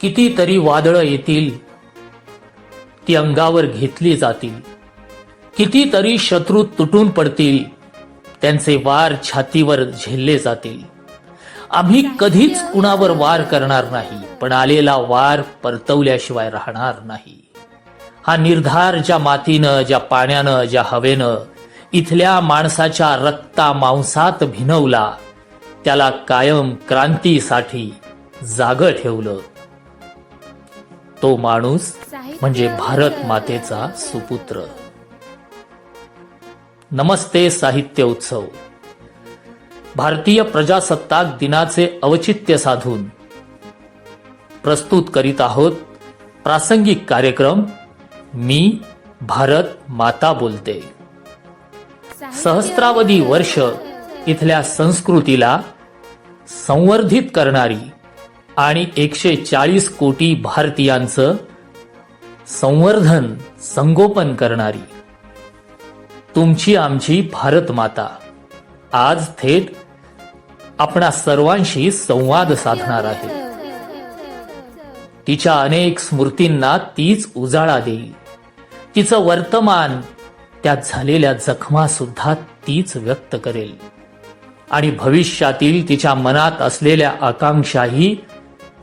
कितीतरी वादळं येतील ती अंगावर घेतली जातील. कितीतरी शत्रू तुटून पडतील त्यांचे वार छातीवर झेलले जातील. आम्ही कधीच कुणावर वार करणार नाही पण आलेला वार परतवल्याशिवाय राहणार नाही. हा निर्धार ज्या मातीनं ज्या पाण्यानं ज्या हवेनं इथल्या माणसाच्या रक्ता मांसात भिनवला त्याला कायम क्रांतीसाठी जाग ठेवलं. तो माणूस म्हणजे भारत मातेचा सुपुत्र. नमस्ते साहित्य उत्सव. भारतीय प्रजासत्ताक दिनाचे औचित्य साधून प्रस्तुत करीत आहोत प्रासंगिक कार्यक्रम मी भारत माता बोलते. सहस्त्रावधी वर्ष इथल्या संस्कृतीला संवर्धित करणारी आणि एकशे चाळीस कोटी भारतीयांचं संवर्धन संगोपन करणारी. तुमची आमची भारत माता. आज थेट आपणा सर्वांशी संवाद साधणार आहे. तिच्या अनेक स्मृतींना तीच उजाळा देईल. तिचं वर्तमान त्यात झालेल्या जखमा सुद्धा तीच व्यक्त करेल. आणि भविष्यातील तिच्या मनात असलेल्या आकांक्षाही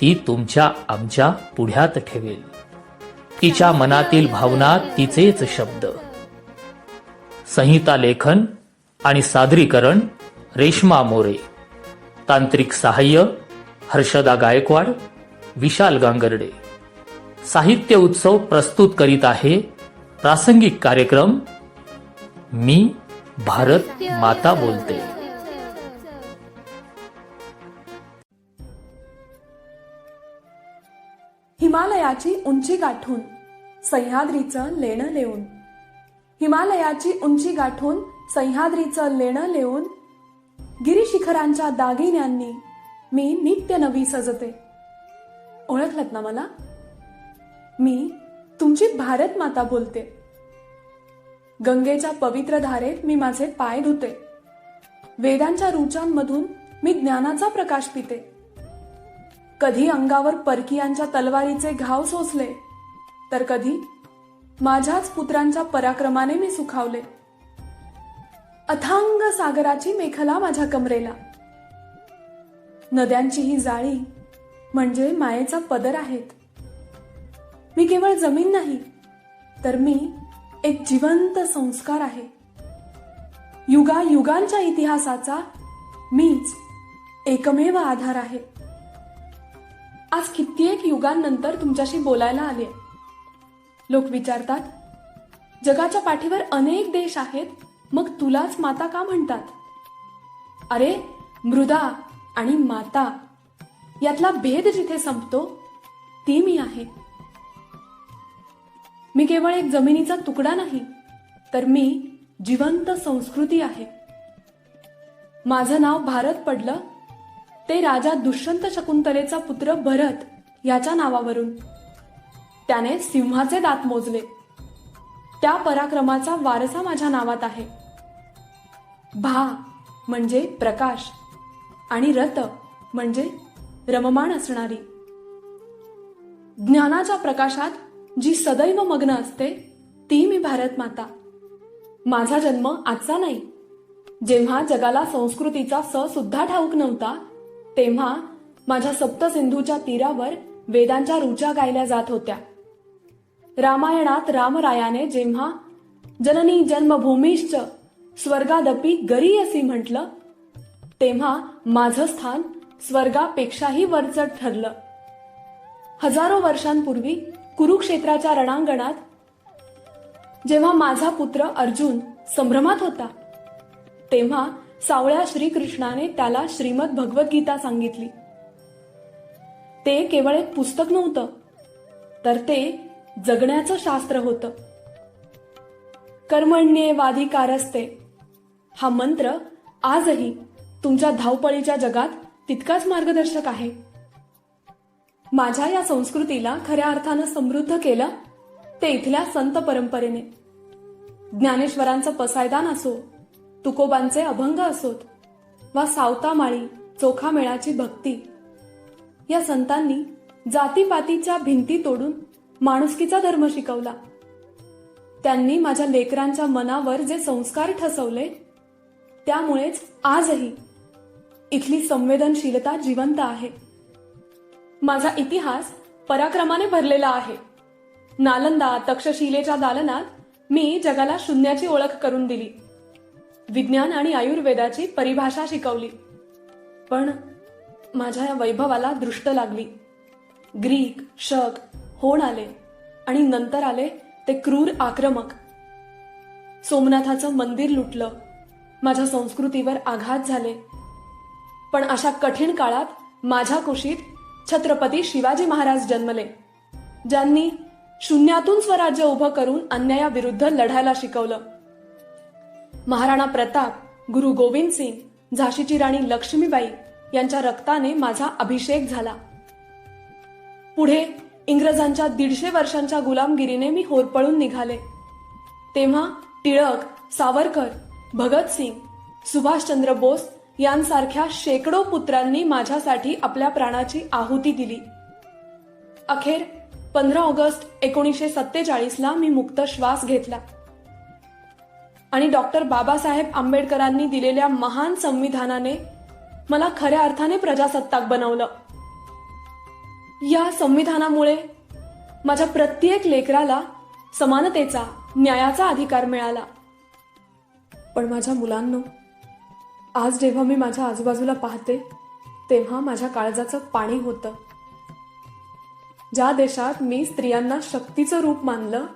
ती तुमच्या आमच्या पुढ्यात ठेवेल. तिच्या मनातील भावना तिचेच शब्द. संहिता लेखन आणि सादरीकरण रेश्मा मोरे. तांत्रिक सहाय्य हर्षदा गायकवाड विशाल गांगर्डे. साहित्य उत्सव प्रस्तुत करीत आहे प्रासंगिक कार्यक्रम मी भारत माता बोलते. हिमालयाची उंची गाठून सह्याद्रीचं लेणं लेऊन. हिमालयाची उंची गाठून सह्याद्रीचं लेणं लेऊन. गिरीशिखरांच्या दागिन्यांनी मी नित्य नवी सजते. ओळखलत ना मला? मी तुमची भारत माता बोलते. गंगेच्या पवित्र धारेत मी माझे पाय धुते. वेदांच्या रुचांमधून मी ज्ञानाचा प्रकाश पिते. कधी अंगावर परकीयांच्या तलवारीचे घाव सोसले तर कधी माझ्याच पुत्रांच्या पराक्रमाने मी सुखावले. अथांग सागराची मेखला माझ्या कमरेला. नद्यांची ही जाळी म्हणजे मायेचा पदर आहेत. मी केवळ जमीन नाही तर मी एक जिवंत संस्कार आहे. युगा युगांच्या इतिहासाचा मीच एकमेव आधार आहे. आज कित्येक युगांनंतर तुमच्याशी बोलायला आले लोक विचारतात जगाच्या पाठीवर अनेक देश आहेत मग तुलाच माता का म्हणतात? अरे मृदा आणि माता यातला भेद जिथे संपतो ती मी आहे. मी केवळ एक जमिनीचा तुकडा नाही तर मी जिवंत संस्कृती आहे. माझं नाव भारत पडलं ते राजा दुष्यंत शकुंतलेचा पुत्र भरत याच्या नावावरून. त्याने सिंहाचे दात मोजले. त्या पराक्रमाचा वारसा माझ्या नावात आहे. भा म्हणजे प्रकाश आणि रत म्हणजे रममाण असणारी. ज्ञानाच्या प्रकाशात जी सदैव मग्न असते ती मी भारत माता. माझा जन्म आजचा नाही. जेव्हा जगाला संस्कृतीचा स सुद्धा ठाऊक नव्हता तेव्हा माझ्या सप्तसिंधूच्या तीरावर वेदांच्या रुचा गायल्या जात होत्या. रामायणात रामरायाने जेव्हा जननी जन्मभूमीश्च स्वर्गादपी गरी असे म्हटलं तेव्हा माझं स्थान स्वर्गापेक्षाही वरचढ ठरलं. हजारो वर्षांपूर्वी कुरुक्षेत्राच्या रणांगणात जेव्हा माझा पुत्र अर्जुन संभ्रमात होता तेव्हा सावळ्या श्रीकृष्णाने त्याला श्रीमद भगवद्गीता सांगितली. ते केवळ एक पुस्तक नव्हतं तर ते जगण्याचं शास्त्र होतं. कर्मण्ये वाधिकारस्ते हा मंत्र आजही तुमच्या धावपळीच्या जगात तितकाच मार्गदर्शक आहे. माझ्या या संस्कृतीला खऱ्या अर्थानं समृद्ध केलं ते इथल्या संत परंपरेने. ज्ञानेश्वरांचं पसायदान असो तुकोबांचे अभंग असोत वा सावतामाळी चोखामेळाची भक्ती. या संतांनी जातीपातीच्या भिंती तोडून माणुसकीचा धर्म शिकवला. त्यांनी माझ्या लेकरांच्या मनावर जे संस्कार ठसवले त्यामुळेच आजही इथली संवेदनशीलता जिवंत आहे. माझा इतिहास पराक्रमाने भरलेला आहे. नालंदा तक्षशिलेच्या दालनात मी जगाला शून्याची ओळख करून दिली. विज्ञान आणि आयुर्वेदाची परिभाषा शिकवली. पण माझ्या या वैभवाला दृष्ट लागली. ग्रीक शक होण आले आणि नंतर आले ते क्रूर आक्रमक. सोमनाथाचं मंदिर लुटलं. माझ्या संस्कृतीवर आघात झाले. पण अशा कठीण काळात माझ्या कुशीत छत्रपती शिवाजी महाराज जन्मले ज्यांनी शून्यातून स्वराज्य उभं करून अन्यायाविरुद्ध लढायला शिकवलं. महाराणा प्रताप गुरु गोविंद सिंग झाशीची राणी लक्ष्मीबाई यांच्या रक्ताने माझा अभिषेक झाला. पुढे इंग्रजांच्या दीडशे वर्षांच्या गुलामगिरीने मी होरपळून निघाले. तेव्हा टिळक सावरकर भगतसिंग सुभाषचंद्र बोस यांसारख्या शेकडो पुत्रांनी माझ्यासाठी आपल्या प्राणाची आहुती दिली. अखेर पंधरा ऑगस्ट एकोणीसशे सत्तेचाळीसला मी मुक्त श्वास घेतला. आणि डॉक्टर बाबासाहेब आंबेडकरांनी दिलेल्या महान संविधानाने मला खऱ्या अर्थाने प्रजासत्ताक बनवलं. या संविधानामुळे माझ्या प्रत्येक लेकराला समानतेचा न्यायाचा अधिकार मिळाला. पण माझ्या मुलांनो आज जेव्हा मी माझ्या आजूबाजूला पाहते तेव्हा माझ्या काळजाचं पाणी होतं. ज्या देशात मी स्त्रियांना शक्तीचं रूप मानलं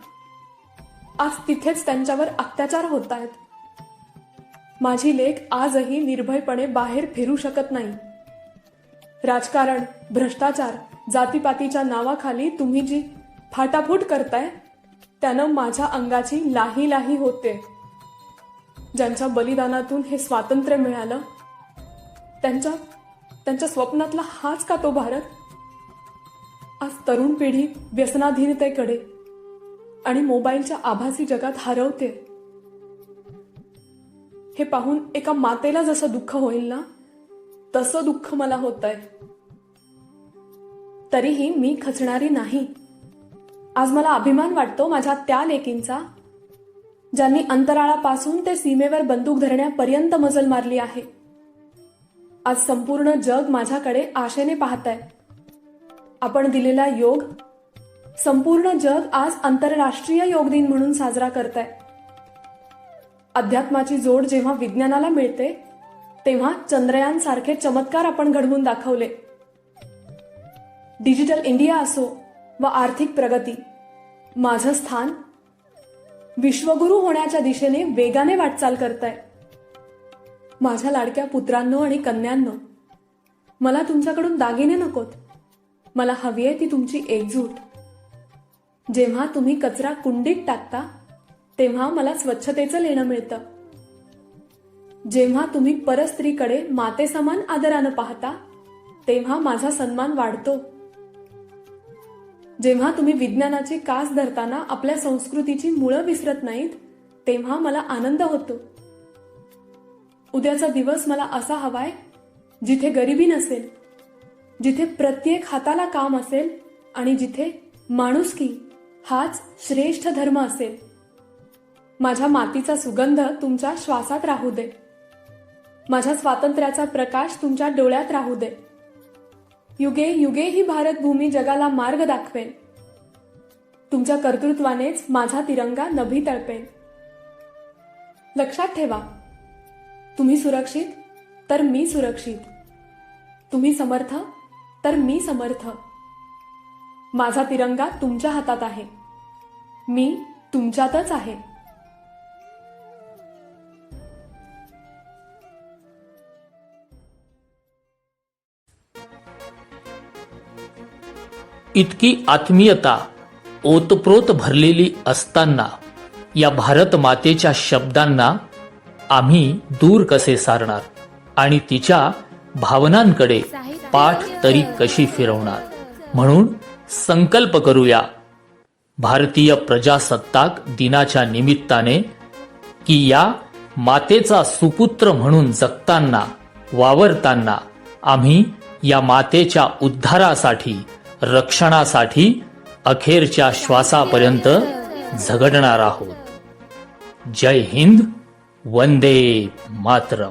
आज तिथेच त्यांच्यावर अत्याचार होत आहेत माझी लेख आजही निर्भयपणे बाहेर फिरू शकत नाही. राजकारण भ्रष्टाचार जातीपातीच्या नावाखाली तुम्ही जी फाटाफूट करताय त्यानं माझ्या अंगाची लाही लाही होते. ज्यांच्या बलिदानातून हे स्वातंत्र्य मिळालं त्यांच्या त्यांच्या स्वप्नातला हाच का तो भारत? आज तरुण पिढी व्यसनाधीनतेकडे आणि मोबाईलच्या आभासी जगात हरवते. हे पाहून एका मातेला जसं दुःख होईल ना तसं दुःख मला होत आहे तरीही मी खचणारी नाही. आज मला अभिमान वाटतो माझ्या त्या लेकींचा ज्यांनी अंतराळापासून ते सीमेवर बंदूक धरण्यापर्यंत मजल मारली आहे. आज संपूर्ण जग माझ्याकडे आशेने पाहत आहे आपण दिलेला योग संपूर्ण जग आज आंतरराष्ट्रीय योग दिन म्हणून साजरा करत आहे अध्यात्माची जोड जेव्हा विज्ञानाला मिळते तेव्हा चंद्रयान सारखे चमत्कार आपण घडवून दाखवले. डिजिटल इंडिया असो व आर्थिक प्रगती माझं स्थान विश्वगुरु होण्याच्या दिशेने वेगाने वाटचाल करताय. माझ्या लाडक्या पुत्रांनो आणि कन्यांनो मला तुमच्याकडून दागिने नकोत. मला हवी आहे ती तुमची एकजूट. जेव्हा तुम्ही कचरा कुंडीत टाकता तेव्हा मला स्वच्छतेचं लेणं मिळतं. जेव्हा तुम्ही परस्त्रीकडे मातेसमान आदरानं पाहता तेव्हा माझा सन्मान वाढतो. जेव्हा तुम्ही विज्ञानाची कास धरताना आपल्या संस्कृतीची मुळं विसरत नाहीत तेव्हा मला आनंद होतो. उद्याचा दिवस मला असा हवाय जिथे गरिबी नसेल जिथे प्रत्येक हाताला काम असेल आणि जिथे माणुसकी हाच श्रेष्ठ धर्म असेल. माझ्या मातीचा सुगंध तुमच्या श्वासात राहू दे. माझ्या स्वातंत्र्याचा प्रकाश तुमच्या डोळ्यात राहू दे. युगे युगे ही भारतभूमी जगाला मार्ग दाखवेल. तुमच्या कर्तृत्वानेच माझा तिरंगा नभी तळपेल. लक्षात ठेवा तुम्ही सुरक्षित तर मी सुरक्षित. तुम्ही समर्थ तर मी समर्थ. माझा तिरंगा तुमच्या हातात आहे. मी तुमच्यातच आहे. इतकी आत्मीयता ओतप्रोत भरलेली असताना या भारत मातेच्या शब्दांना आम्ही दूर कसे सारणार आणि तिच्या भावनांकडे पाठ तरी कशी फिरवणार? म्हणून संकल्प करूया. भारतीय प्रजासत्ताक दिनाच्या निमित्ताने की या मातेचा सुपुत्र म्हणून जगताना वावरताना आम्ही या मातेच्या उद्धारासाठी रक्षणासाठी अखेरच्या श्वासापर्यंत झगडणार आहोत. जय हिंद वंदे मातरम.